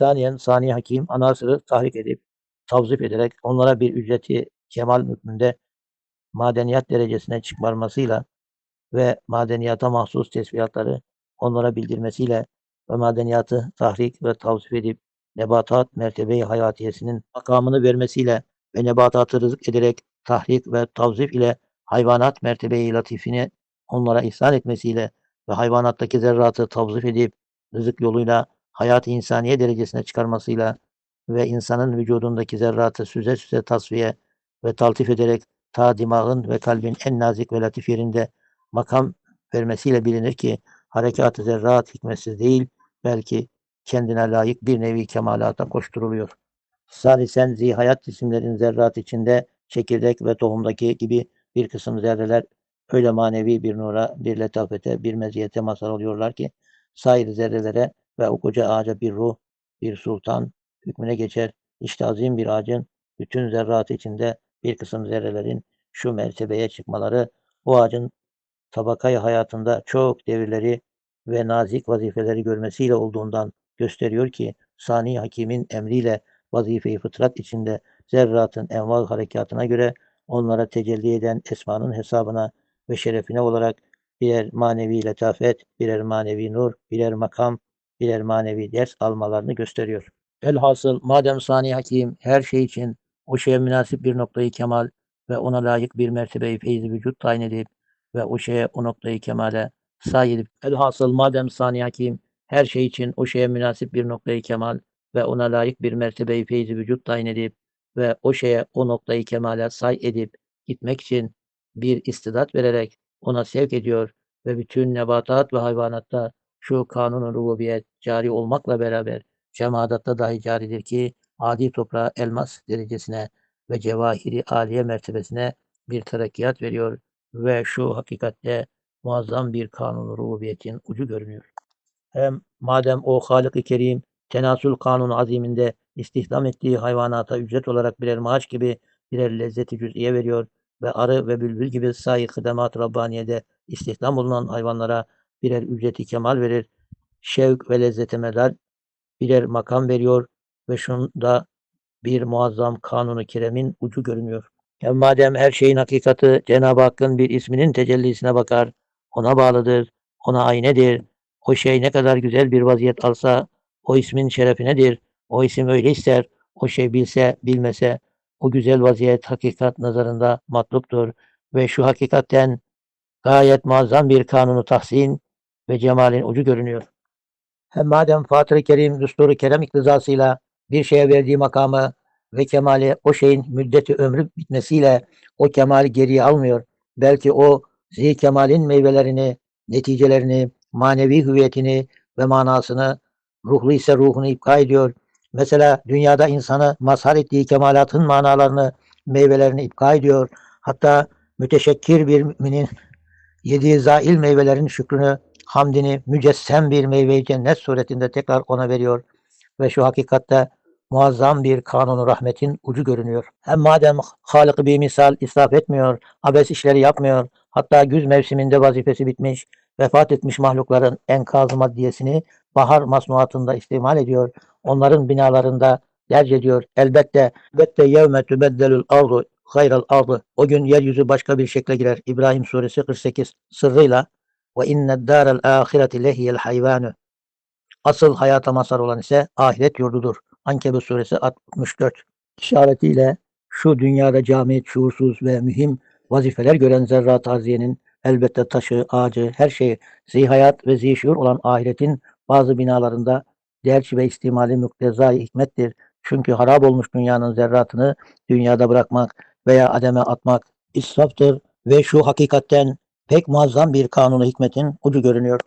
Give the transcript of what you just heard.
Saniyen Sani Hakim anasırı tahrik edip tavzif ederek onlara bir ücreti kemal hükmünde madeniyat derecesine çıkarmasıyla ve madeniyata mahsus tesbihatları onlara bildirmesiyle ve madeniyatı tahrik ve tavzif edip nebatat mertebe-i hayatiyesinin makamını vermesiyle ve nebatatı rızık ederek tahrik ve tavzif ile hayvanat mertebe-i latifini onlara ihsan etmesiyle ve hayvanattaki zerratı tavzif edip rızık yoluyla hayat-ı insaniye derecesine çıkarmasıyla ve insanın vücudundaki zerratı süze süze tasfiye ve taltif ederek ta dimağın ve kalbin en nazik ve latif yerinde makam vermesiyle bilinir ki harekat-ı zerrat hikmetsiz değil belki kendine layık bir nevi kemalata koşturuluyor. Salisen zihayat cisimlerin zerrat içinde çekirdek ve tohumdaki gibi bir kısım zerreler öyle manevi bir nura, bir letafete, bir meziyete mazhar oluyorlar ki sair zerrelere ve o koca ağaca bir ruh, bir sultan hükmüne geçer. İşte azim bir ağacın bütün zerrat içinde bir kısım zerrelerin şu mertebeye çıkmaları o ağacın tabakayı hayatında çok devirleri ve nazik vazifeleri görmesiyle olduğundan gösteriyor ki Sani Hakim'in emriyle vazife-i fıtrat içinde zerratın enval harekatına göre onlara tecelli eden esmanın hesabına ve şerefine olarak birer manevi letafet, birer manevi nur, birer makam, birer manevi ders almalarını gösteriyor. Elhasıl madem Sani Hakim her şey için o şeye münasip bir noktayı kemal ve ona layık bir mertebeyi feyzi vücut tayin edip ve o şeye o noktayı kemale say edip elhasıl madem Sani Hakim her şey için o şeye münasip bir noktayı kemal ve ona layık bir mertebeyi feyzi vücut tayin edip ve o şeye o noktayı kemale say edip gitmek için bir istidat vererek ona sevk ediyor ve bütün nebatat ve hayvanatta şu kanun rububiyet cari olmakla beraber cemadatta dahi caridir ki adi toprağa elmas derecesine ve cevahiri aliye mertebesine bir terakkiyat veriyor ve şu hakikatte muazzam bir kanun rububiyetin ucu görünüyor. Hem madem o Halık-ı Kerim tenasül kanunu aziminde istihdam ettiği hayvanata ücret olarak birer maaş gibi birer lezzeti cüz'iye veriyor ve arı ve bülbül gibi sahi hıdemat Rabbaniye'de istihdam bulunan hayvanlara birer ücreti kemal verir, şevk ve lezzete medar birer makam veriyor ve şunda bir muazzam kanunu kiremin ucu görünüyor. Hem madem her şeyin hakikati Cenab-ı Hakk'ın bir isminin tecellisine bakar, ona bağlıdır, ona aynedir. O şey ne kadar güzel bir vaziyet alsa o ismin şerefinedir. O isim öyle ister. O şey bilse bilmese o güzel vaziyet hakikat nazarında matluptur ve şu hakikatten gayet muazzam bir kanunu tahsin ve cemalin ucu görünüyor. Hem madem Fatır-ı Kerim düsturu kerem iktizasıyla bir şeye verdiği makamı ve kemali o şeyin müddeti ömrü bitmesiyle o kemali geriye almıyor. Belki o zi kemalin meyvelerini, neticelerini, manevi hüviyetini ve manasını, ruhlu ise ruhunu ipka ediyor. Mesela dünyada insanı mazhar ettiği kemalatın manalarını, meyvelerini ipka ediyor. Hatta müteşekkir bir müminin yediği zail meyvelerin şükrünü, hamdini mücessem bir meyve cennet suretinde tekrar ona veriyor. Ve şu hakikatte muazzam bir kanunu rahmetin ucu görünüyor. Hem madem halık bir misal israf etmiyor, abes işleri yapmıyor, hatta güz mevsiminde vazifesi bitmiş, vefat etmiş mahlukların enkaz maddiyesini bahar masnuatında istimal ediyor. Onların binalarında derc ediyor. Elbette elbette yevme tübeddelül ardu hayral ardı. O gün yeryüzü başka bir şekle girer. İbrahim suresi 48 sırrıyla ve inned dârel âhireti lehiyel hayvânü. Asıl hayata mazhar olan ise ahiret yurdudur. Ankebut suresi 64 işaretiyle şu dünyada cami, şuursuz ve mühim vazifeler gören zerrat arziyenin elbette taşı, ağacı, her şey zihayat ve zihşur olan ahiretin bazı binalarında derç ve istimali muktezai hikmettir. Çünkü harap olmuş dünyanın zerratını dünyada bırakmak veya ademe atmak israftır ve şu hakikatten pek muazzam bir kanunu hikmetin ucu görünüyor.